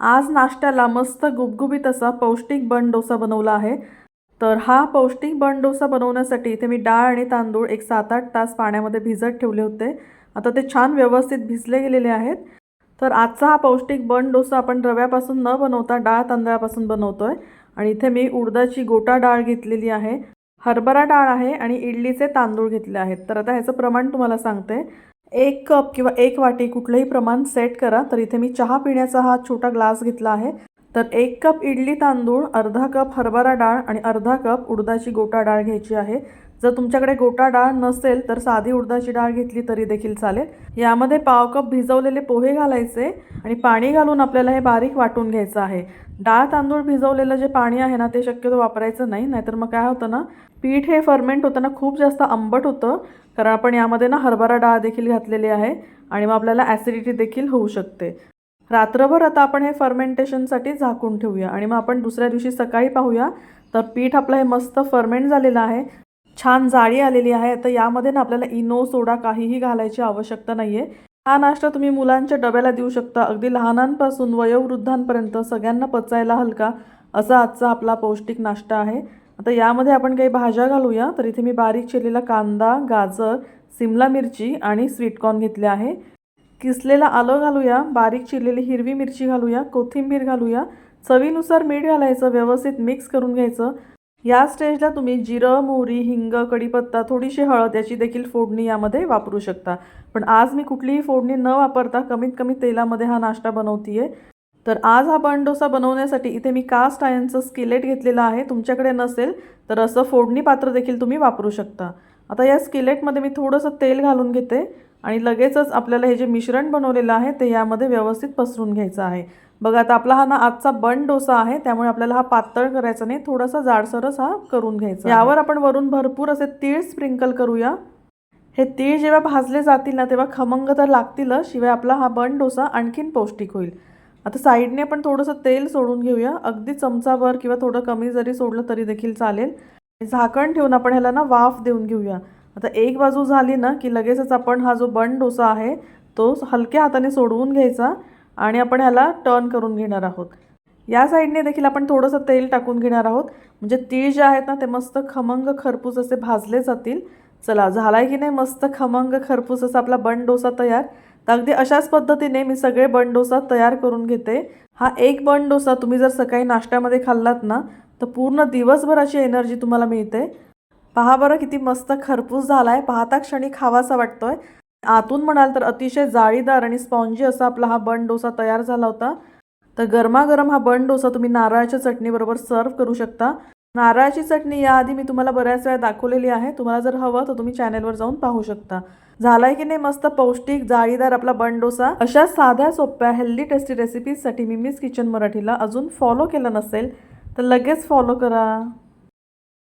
आज नाश्त्याला मस्त गुबगुबीत असा पौष्टिक बन डोसा बनवला आहे. तर हा पौष्टिक बन डोसा बनवण्यासाठी इथे मी डाळ आणि तांदूळ एक सात आठ तास पाण्यामध्ये भिजत ठेवले होते. आता ते छान व्यवस्थित भिजले गेलेले आहेत. तर आजचा हा पौष्टिक बन डोसा आपण रव्यापासून न बनवता डाळ तांदळापासून बनवतो आहे आणि इथे मी उडदाची गोटा डाळ घेतलेली आहे. हरभरा डाळ आहे आणि इडलीचे तांदूळ घेतले आहेत. तर आता ह्याचं प्रमाण तुम्हाला सांगते. एक कप किंवा एक वाटी कुठलंही प्रमाण सेट करा तर इथे मी चहा पिण्याचा हा छोटा ग्लास घेतला आहे. तर एक कप इडली तांदूळ अर्धा कप हरभरा डाळ आणि अर्धा कप उडदाची गोटा डाळ घ्यायची आहे. जर तुमच्याकडे गोटा डाळ नसेल तर साधी उडदाची डाळ घेतली तरी देखील चालेल. यामध्ये पाव कप भिजवलेले पोहे घालायचे आणि पाणी घालून आपल्याला हे बारीक वाटून घ्यायचं आहे. डाळ तांदूळ भिजवलेलं जे पाणी आहे ना ते शक्यतो वापरायचं नाही नाहीतर मग काय होतं ना पीठ हे फर्मेंट होताना खूप जास्त आंबट होतं कारण आपण यामध्ये ना हरभरा डाळ देखील घातलेली आहे आणि मग आपल्याला ॲसिडिटी देखील होऊ शकते. रात्रभर आता आपण हे फर्मेंटेशनसाठी झाकून ठेवूया आणि मग आपण दुसऱ्या दिवशी सकाळी पाहूया. तर पीठ आपलं हे मस्त फर्मेंट झालेलं आहे. छान जाळी आलेली आहे. तर यामध्ये ना आपल्याला इनो सोडा काहीही घालायची आवश्यकता नाही आहे हा नाश्ता तुम्ही मुलांच्या डब्याला देऊ शकता. अगदी लहानांपासून वयोवृद्धांपर्यंत सगळ्यांना पचायला हलका असा आजचा आपला पौष्टिक नाश्ता आहे. आता यामध्ये आपण काही भाज्या घालूया. तर इथे मी बारीक चिरलेला कांदा गाजर सिमला मिरची आणि स्वीटकॉर्न घेतले आहे. किसलेलं आलं घालूया. बारीक चिरलेली हिरवी मिरची घालूया. कोथिंबीर घालूया. चवीनुसार मीठ घालायचं. व्यवस्थित मिक्स करून घ्यायचं. या स्टेजला तुम्ही जिरं मोहरी हिंग कढीपत्ता थोडीशी हळद याची देखील फोडणी यामध्ये वापरू शकता. पण आज मी कुठलीही फोडणी न वापरता कमीत कमी तेलामध्ये हा नाश्ता बनवतीये. तर आज हा बन डोसा बनवण्यासाठी इथे मी कास्ट आयनचं स्किलेट घेतलेलं आहे. तुमच्याकडे नसेल तर असं फोडणी पात्र देखील तुम्ही वापरू शकता. आता या स्किलेटमध्ये मी थोडंसं तेल घालून घेते. आणि लगेचच आपल्याला हे जे मिश्रण बनवलेलं आहे ते यामध्ये व्यवस्थित पसरून घ्यायचं आहे. बघा आता आपला हा ना आजचा बन डोसा आहे त्यामुळे आपल्याला हा पातळ करायचा नाही थोडासा जाडसरच हा करून घ्यायचा यावर आपण वरून भरपूर असे तीळ स्प्रिंकल करूया. हे तीळ जेव्हा भाजले जातील ना तेव्हा खमंग तर लागतीलच शिवाय आपला हा बन डोसा आणखीन पौष्टिक होईल. आता साईडने आपण थोडंसं तेल सोडून घेऊया. अगदी चमचाभर किंवा थोडं कमी जरी सोडलं तरी देखील चालेल. झाकण ठेवून आपण ह्याला ना वाफ देऊन घेऊया. आता एक बाजू झाली ना की लगेचच आपण हा जो बन डोसा आहे तो हलक्या हाताने सोडवून घ्यायचा आणि आपण ह्याला टर्न करून घेणार आहोत. या साईडने देखील आपण थोडंसं तेल टाकून घेणार आहोत. म्हणजे तीळ जे आहेत ना ते मस्त खमंग खरपूस असे भाजले जातील. चला झाला आहे की नाही मस्त खमंग खरपूस असा आपला बन डोसा तयार? तर अगदी अशाच पद्धतीने मी सगळे बन डोसा तयार करून घेते. हा एक बन डोसा तुम्ही जर सकाळी नाश्त्यामध्ये खाल्लात ना तर पूर्ण दिवसभर अशी एनर्जी तुम्हाला मिळते. पहा बरं किती मस्त खरपूस झाला आहे पाहता क्षणी खावासा वाटतोय. आतून म्हणाल तर अतिशय जाळीदार आणि स्पॉन्जी असा आपला हा बन डोसा तयार झाला होता. तर गरमागरम हा बन डोसा तुम्ही नारळाच्या चटणीबरोबर सर्व करू शकता. नारळाची चटणी याआधी मी तुम्हाला बऱ्याच वेळा दाखवलेली आहे. तुम्हाला जर हवं तर तुम्ही चॅनेलवर जाऊन पाहू शकता. झालाय की नाही मस्त पौष्टिक जाळीदार आपला बन डोसा. अशा साध्या सोप्या हेल्दी टेस्टी रेसिपीजसाठी मी मिस किचन मराठीला अजून फॉलो केलं नसेल तर लगेच फॉलो करा.